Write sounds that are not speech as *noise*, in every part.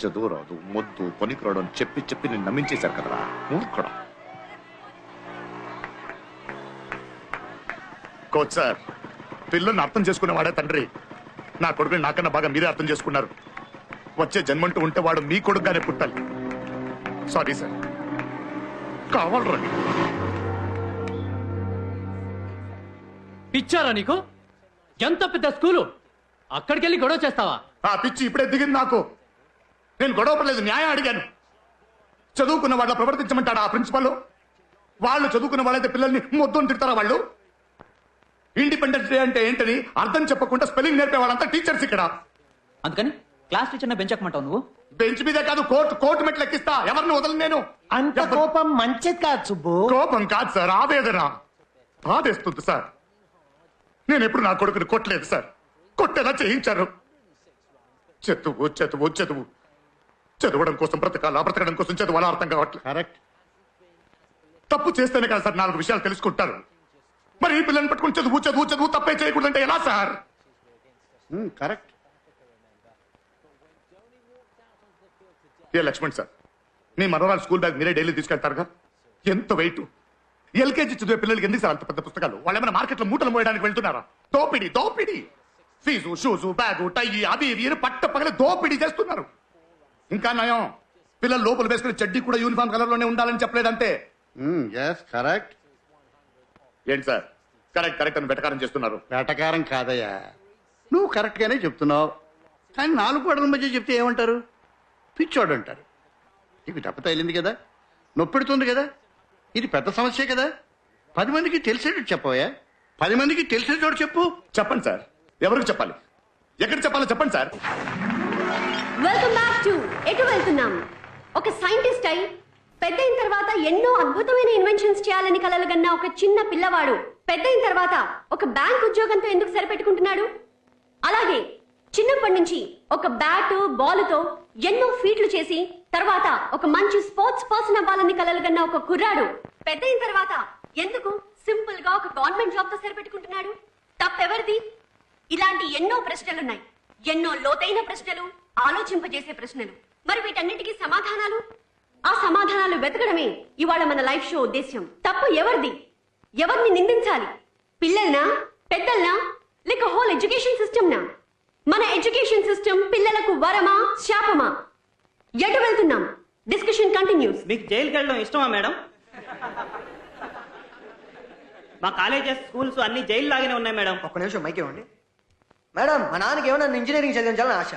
చదువు రాదు మొద్దు పనికిరాడు అని చెప్పి చెప్పి నేను నమ్మించేశారు కదరా? మూర్ఖడా. కోచ్ సార్ పిల్లల్ని అర్థం చేసుకునేవాడే తండ్రి. నా కొడుకుని నాకన్నా బాగా మీరే అర్థం చేసుకున్నారు. వచ్చే జన్మంటూ ఉంటే వాడు మీ కొడుకుగానే పుట్టాలి. సారీ సార్ కావాలరా? పిచ్చారా నీకు? ఎంత పెద్ద స్కూలు? అక్కడికెళ్ళి గొడవ చేస్తావా? ఆ పిచ్చి ఇప్పుడే దిగింది నాకు. నేను గొడవ పడలేదు న్యాయం అడిగాను. చదువుకున్న వాళ్ళ ప్రవర్తించమంటాడా ఆ ప్రిన్సిపల్ వాళ్ళు చదువుకున్న వాళ్ళైతే పిల్లల్ని మొత్తం తిడతారా వాళ్ళు? ఇండిపెండెన్స్ డే అంటే ఏంటని అర్థం చెప్పకుండా స్పెల్లింగ్ నేర్పే వాళ్ళంతా టీచర్స్ ఇక్కడ. అందుకని క్లాస్ టీచర్ని పెంచకమంటావు నువ్వు? బెంచ్ మీదే కాదు కోర్టు కోర్టు మెట్లు ఎక్కిస్తా. ఎవరిని వదలను నేను? అంత కోపం మంచిది కాదు సుబ్బు. కోపం కాదు సార్. ఆవేదన. బాధేస్తుంది సార్. నేను ఎప్పుడు నా కొడుకుని కొట్టలేదు సార్. కొట్టేలా చేయించారు. చదువు చదువు చదువు చదవడం కోసం బ్రతకాలా? బ్రతకడం కోసం చదవాలా? అర్థం కావట్లేదు కరెక్ట్. తప్పు చేస్తేనే కదా సార్ నాలుగు విషయాలు తెలుసుకుంటారు. మరి ఈ పిల్లల్ని పట్టుకుని చదువు చదువు చదువు తప్పే చేయకూడదంటే ఎలా సార్? కరెక్ట్. ఏ లక్ష్మణ్ సార్ మీ మనవరాలు స్కూల్ బ్యాగ్ మీరే డైలీ తీసుకెళ్తారుగా? ఎంత వెయిట్ ఎల్కేజీ చదివే పిల్లలకి ఎందుకు సార్ అంత పెద్ద పుస్తకాలు? వాళ్ళు ఏమైనా మార్కెట్లో మూటలు మోయడానికి వెళ్తున్నారా? దోపిడి దోపిడి. ఫీజు షూజు బ్యాగు టై అవి ఇవి పట్ట పగల దోపిడీ చేస్తున్నారు. ఇంకా నయం. పిల్లలు లోపల వేసుకునే చెడ్డీ కూడా యూనిఫామ్ కలర్లోనే ఉండాలని చెప్పలేదంటే ఎస్ కరెక్ట్ ఏంటి సార్? కరెక్ట్ కరెక్ట్ అని వెటకారం చేస్తున్నారు. వేటకారం కాదయ్యా. నువ్వు కరెక్ట్ గానే చెప్తున్నావు. కానీ నాలుగు గోడల మధ్య చెప్తే ఏమంటారు? పిచ్చోడు అంటారు నీకు దెబ్బ తగిలింది కదా? నొప్పెడుతుంది కదా? ఇది పెద్ద సమస్యే కదా? పది మందికి తెలిసేటట్టు చెప్పవయ్యా. పది మందికి తెలిసిన చోటు చెప్పు. చెప్పండి సార్. ఎవరికి చెప్పాలి? ఎక్కడ చెప్పాలో చెప్పండి సార్. వెల్కమ్ ఎటు వెళ్తున్నాం? ఒక సైంటిస్ట్ అయి పెద్ద అయిన తర్వాత ఎన్నో అద్భుతమైన ఇన్వెన్షన్స్ చేయాలని కలలుగన్న ఒక చిన్న పిల్లవాడు పెద్ద అయిన తర్వాత ఒక బ్యాంక్ ఉద్యోగంతో ఎందుకు సరిపెట్టుకుంటున్నాడు? అలాగే చిన్నప్పటి నుంచి ఒక బ్యాట్ బాలుతో ఎన్నో ఫీట్లు చేసి తర్వాత ఒక మంచి స్పోర్ట్స్ పర్సన్ అవ్వాలని కలలుగన్న ఒక కుర్రాడు పెద్ద అయిన తర్వాత ఎందుకు సింపుల్గా ఒక గవర్నమెంట్ జాబ్తో సరిపెట్టుకుంటున్నాడు? తప్పెవరిది? ఇలాంటి ఎన్నో ప్రశ్నలున్నాయి. ఎన్నో లోతైన ప్రశ్నలు ఆలోచింపజేసే ప్రశ్నలు. మరి వీటన్నిటికీ సమాధానాలు? ఆ సమాధానాలు వెతకడమే ఇవాళ మన లైఫ్ షో ఉద్దేశ్యం. తప్పు ఎవరిది? ఎవరిని నిందించాలి? పిల్లల్నా? పెద్దల్నా? లేక హోల్ ఎడ్యుకేషన్ సిస్టమ్ నా మన ఎడ్యుకేషన్ సిస్టమ్ పిల్లలకు వరమా శాపమా? ఎటు వెళ్తున్నాం? Discussion continues. మీకు జైలుకి వెళ్ళడం ఇష్టమా మేడం? మా కాలేజెస్ స్కూల్స్ అన్ని జైలు లాగానే ఉన్నాయి మేడం. ఒక్క నిమిషం మైక్ ఇవ్వండి. మేడం మా నాన్నకి ఏమో నన్ను ఇంజనీరింగ్ చదివించాలని ఆశ.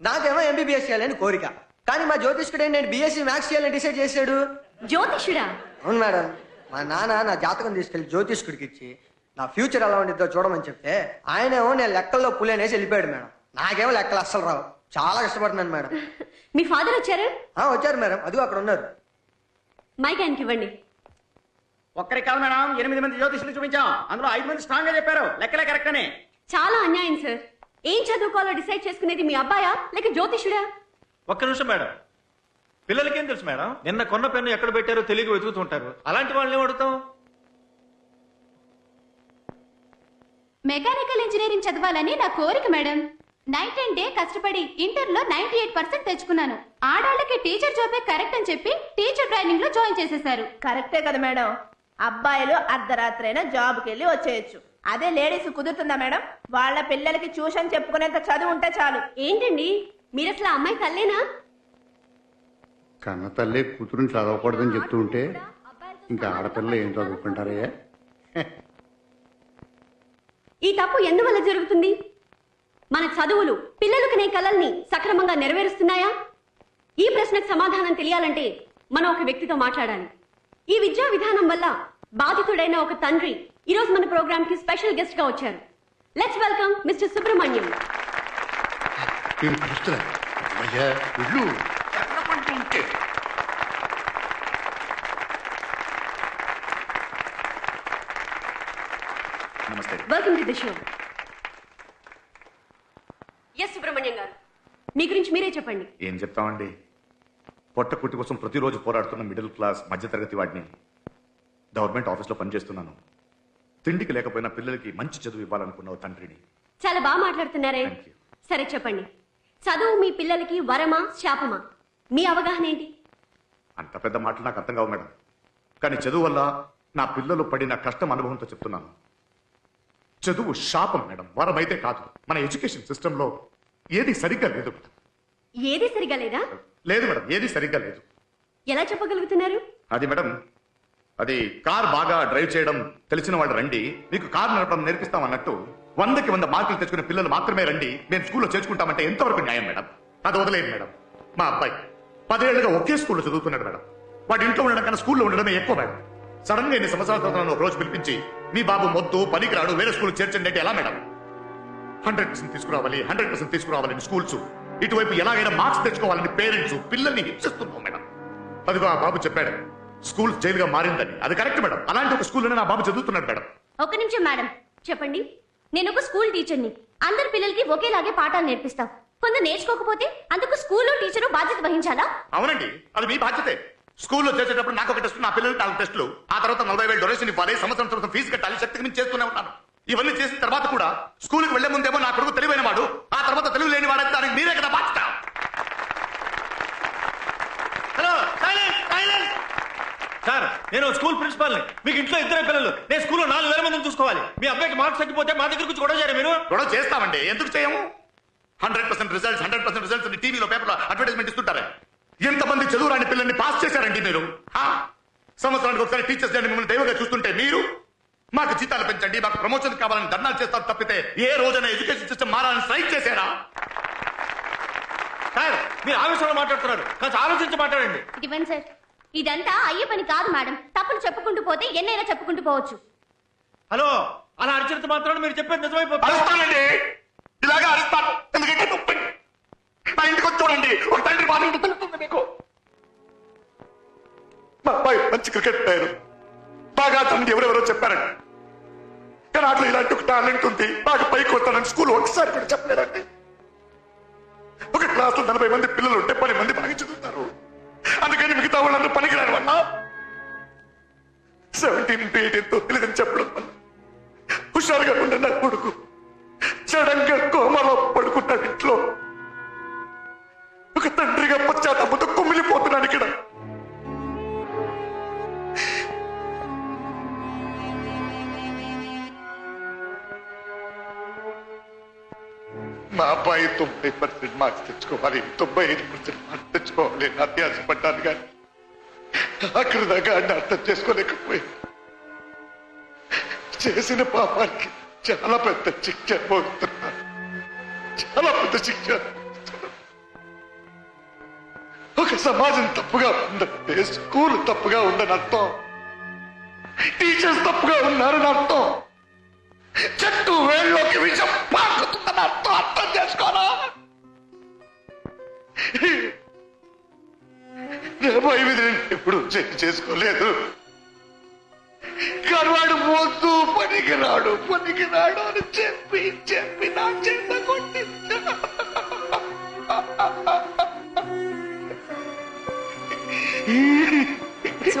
నాకేమో ఎంబీబీఎస్ చేయాలని కోరిక. కానీ మా జ్యోతిష్కుడు నేను బీఎస్సీ మ్యాథ్స్ చేయాలని డిసైడ్ చేశాడు? జ్యోతిషుడా అవును మేడం. మా నాన్న నా జాతకం తీసుకెళ్ళి జ్యోతిష్కుడికి ఇచ్చి నా ఫ్యూచర్ ఎలా ఉండిద్దో చూడమని చెప్తే ఆయనేమో నేను లెక్కల్లో పులేనేసి వెళ్ళిపోయాడు మేడం. నాకేమో లెక్కలు అస్సలు రావు. చాలా కష్టపడుతున్నాను మేడం. *laughs* మీ ఫాదర్ వచ్చారు? ఆ, వచ్చారు మేడం. అదిగో అక్కడ ఉన్నారు. మైక్ ఆయనకి ఇవ్వండి. ఒక్కరికి కాదు మేడం ఎనిమిది మంది జ్యోతిష్యులు చూపించాం. అందులో ఐదు మంది స్ట్రాంగ్గా చెప్పారు. లెక్కలే కరెక్ట్ అని. చాలా అన్యాయం సార్ ఏం చదువుకోవాలో డిసైడ్ చేసుకునేది మీ అబ్బాయా? లేక జ్యోతిషుడా ఒక్క నిమిషం మేడం. పిల్లలకేం తెలుసు మేడం? నిన్న కొన్న పెన్ను ఎక్కడ పెట్టారో తెలియక వెతుకుతుంటారు అలాంటి వాళ్ళని ఏం అడుగుతాం మెకానికల్ ఇంజనీరింగ్ చదవాలని నా కోరిక మేడం. నైట్ అండ్ డే కష్టపడి ఇంటర్లో నైన్టీ ఎయిట్ పర్సెంట్ తెచ్చుకున్నాను. ఆడాళ్ళకి టీచర్ జాబే కరెక్ట్ అని చెప్పి టీచర్ ట్రైనింగ్లో జాయిన్ చేసేశారు. కరెక్టే కదా మేడం. అబ్బాయిలు అర్ధరాత్రైనా జాబ్కి వెళ్ళి వచ్చేయచ్చు. అదే లేడీస్ కుదురుతుందా మేడం? వాళ్ళ పిల్లలకి ట్యూషన్ చెప్పుకునేంత చదువు ఉంటే చాలు. ఏంటండి? మీరు అసలు అమ్మాయి తల్లేనా? కన్న తల్లి కూతురుని చదవకూడదని చెప్తూ ఉంటే ఇంకా ఆడపిల్లలు ఏం చదువుకుంటారయ్యా ఈ తప్పు ఎందువల్ల జరుగుతుంది? మన చదువులు పిల్లలకు నే కలల్ని సక్రమంగా నెరవేరుస్తున్నాయా? ఈ ప్రశ్నకు సమాధానం తెలియాలంటే మనం ఒక వ్యక్తితో మాట్లాడాలి. ఈ విద్యా విధానం వల్ల బాధితుడైన ఒక తండ్రి ఈ రోజు మన ప్రోగ్రామ్కి స్పెషల్ గెస్ట్గా వచ్చారు let's welcome mister Subrahmanyam. Namaste. Welcome to the show S Subrahmanyam garu. మీ గురించి మీరే చెప్పండి. ఏం చెప్తామండి? పొట్ట కుట్టి కోసం ప్రతిరోజు పోరాడుతున్న మిడిల్ క్లాస్ మధ్యతరగతి వాడిని గవర్నమెంట్ ఆఫీస్లో పనిచేస్తున్నాను. తిండికి లేకపోయినా పిల్లలకి మంచి చదువు ఇవ్వాలనుకున్న ఓ తండ్రిని. చాలా బాగా మాట్లాడుతున్నారే. Thank you. సరే చెప్పండి. చదువు మీ పిల్లలకి వరమా శాపమా? మీ అవగాహన ఏంటి? అంత పెద్ద మాటలు నాకు అర్థం కావు మేడం. కానీ చదువు వల్ల నా పిల్లలు పడిన కష్టం అనుభవంతో చెప్తున్నాను. చదువు శాపం మేడం వరమైతే కాదు. మన ఎడ్యుకేషన్ సిస్టంలో ఏది సరిగ్గా లేదు మేడం. ఏది సరిగా లేదా? లేదు మేడం ఏది సరిగ్గా లేదు. ఎలా చెప్పగలుగుతున్నారు? అది మేడం అది కార్ బాగా డ్రైవ్ చేయడం తెలిసిన వాళ్ళు రండి. మీకు కార్ నడపడం నేర్పిస్తాం అన్నట్టు వందకి వంద మార్కులు తెచ్చుకునే పిల్లలు మాత్రమే రండి. మేము స్కూల్లో చేర్చుకుంటామంటే ఎంతవరకు న్యాయం మేడం? అది వదిలేదు మేడం. మా అబ్బాయి పదేళ్ళుగా ఒకే స్కూల్లో చదువుతున్నాడు మేడం. వాడి ఇంట్లో ఉండడం కన్నా స్కూల్లో ఉండడమే ఎక్కువ మేడం. సడన్గా ఎన్ని సంవత్సరాల తర్వాత ఒక రోజు పిలిపించి మీ బాబు మొద్దు పనికిరాడు వేరే స్కూల్ చేర్చండి అంటే ఎలా మేడం? హండ్రెడ్ పర్సెంట్ తీసుకురావాలి హండ్రెడ్ పర్సెంట్ తీసుకురావాలని స్కూల్స్. ఇటువైపు ఎలాగైనా మార్క్స్ తెచ్చుకోవాలని పేరెంట్స్ పిల్లల్ని హింసిస్తున్నాం మేడం. అదిగో ఆ బాబు చెప్పాడు. స్కూల్ జైలుగా మారిందని. అది కరెక్ట్ మేడం. అలాంటి ఒక స్కూల్లోనే నా బాబు చదువుతున్నాడు మేడం. ఒక నిమిషం మేడం. చెప్పండి. నేను ఒక స్కూల్ టీచర్ని. అందరి పిల్లలకి ఒకేలాగే పాఠాలు నేర్పిస్తాం. కొందరు నేర్చుకోకపోతే అందుకు స్కూల్లో టీచరు బాధ్యత వహించాలా? అవునండి. అది మీ బాధ్యతే. స్కూల్లో చేసేటప్పుడు నాకు ఒక టెస్ట్ నా పిల్లలకి నాలుగు టెస్టులు. ఆ తర్వాత నలభై వేలు డొనేషన్ ఇవ్వాలి సంవత్సరం తర్వాత ఫీజు కట్టాలి శక్తికి మించి చేస్తూనే ఉన్నాను. ఇవన్నీ చేసిన తర్వాత కూడా స్కూల్కి వెళ్ళే ముందేమో నా కొడుకు తెలివైన వాడు. ఆ తర్వాత తెలివి లేని వాడు దానికి మీరే కదా బాధ్యత హలో సైలెన్స్ సైలెన్స్ సార్ నేను స్కూల్ ప్రిన్సిపాల్ని. మీకు ఇంట్లో ఇద్దరే పిల్లలు. నేను స్కూల్లో నాలుగు వేల మందిని చూసుకోవాలి. మీ అబ్బాయికి మార్క్స్ తగ్గిపోతే మా దగ్గర వచ్చి గొడవ చేయరు మీరు? గొడవ చేస్తామండి. ఎందుకు చేయము? Hundred percent results hundred percent results టీవీలో పేపర్లో అడ్వర్టైజ్మెంట్ ఇస్తుంటారే? ఎంతమంది చదువు రాని పిల్లల్ని పాస్ చేశారండి మీరు. ఆ? సంవత్సరానికి ఒకసారి టీచర్స్ డే మిమ్మల్ని దైవంగా చూస్తుంటే మీరు మాకు జీతాలు పెంచండి మాకు ప్రమోషన్ కావాలని ధర్నాలు చేస్తారు తప్పితే ఏ రోజైన ఎడ్యుకేషన్ సిస్టమ్ మారాలని స్ట్రైక్ చేశారా? సార్ మీరు ఆవేశంలో మాట్లాడుతున్నారు. కాస్త ఆలోచించి మాట్లాడండి. సార్. ఇదంతా అయ్యే పని కాదు మేడం. తప్పులు చెప్పుకుంటూ పోతే ఎన్నైనా చెప్పుకుంటూ పోవచ్చు. హలో అలా అరిచినంత మాత్రం మీరు చెప్పేది నిజమైపోతుంది. ఇలాగా అరుస్తాను. ఎందుకంటే నొప్పి నా ఇంటికి వచ్చి చూడండి. ఒక తండ్రి బాధ తెలుస్తుంది మీకు. మా అబ్బాయి మంచి క్రికెట్ ప్లేయర్ బాగా తనని ఎవరెవరో చెప్పారండి. కానీ అట్లా ఇలాంటి ఒక టాలెంట్ ఉంది. బాగా పైకి వస్తానని స్కూల్ ఒకసారి కూడా చెప్పలేదండి. ఒక క్లాస్లో నలభై మంది పిల్లలు ఉంటే పది మంది బాగా చదువుతారు. అందుకని మిగతా వాళ్ళందరూ పనికిరాని వల్ల సెవెంటీన్ ఇంటూ ఎయిటీన్ తెలియదని చెప్పడం వల్ల హుషారుగా ఉండే నా కొడుకు. సడన్గా కోమలో పడుకున్నాడు ఇంట్లో. మా అబ్బాయి తొంభై పర్సెంట్ మార్క్స్ తెచ్చుకోవాలి తొంభై ఐదు పర్సెంట్ మార్క్స్ తెచ్చుకోవాలి. అని అత్యాశపడ్డాను కానీ అక్కడ దాకా అన్ని అర్థం చేసుకోలేకపోయాను చేసిన పాపానికి చాలా పెద్ద శిక్ష పోతున్నా చాలా పెద్ద శిక్ష. ఒక సమాజం తప్పుగా ఉందంటే స్కూల్ తప్పుగా ఉందని అర్థం. టీచర్స్ తప్పుగా ఉన్నారని అర్థం. చెట్టు వేళ్ళలోకి విషం పాకుతుందని అర్థం అర్థం చేసుకోరా రేపు ఇది. చెక్ చేసుకోలేదు. కర్వాడు వాడు పనికిరాడు పనికిరాడు అని చెప్పి చెప్పి నా చెంత కొట్టించాడు ఇట్స్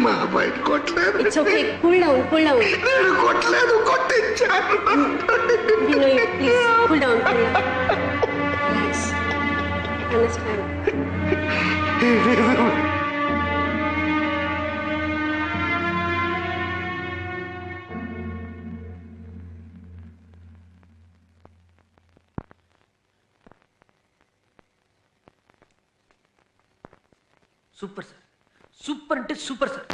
నేను మా బయట కొట్టలేదు. It's okay cool down cool down నేను కొట్టలేదు కొట్టించాను. Vinay please cool down cool down understand super sir super అంటే సూపర్ సార్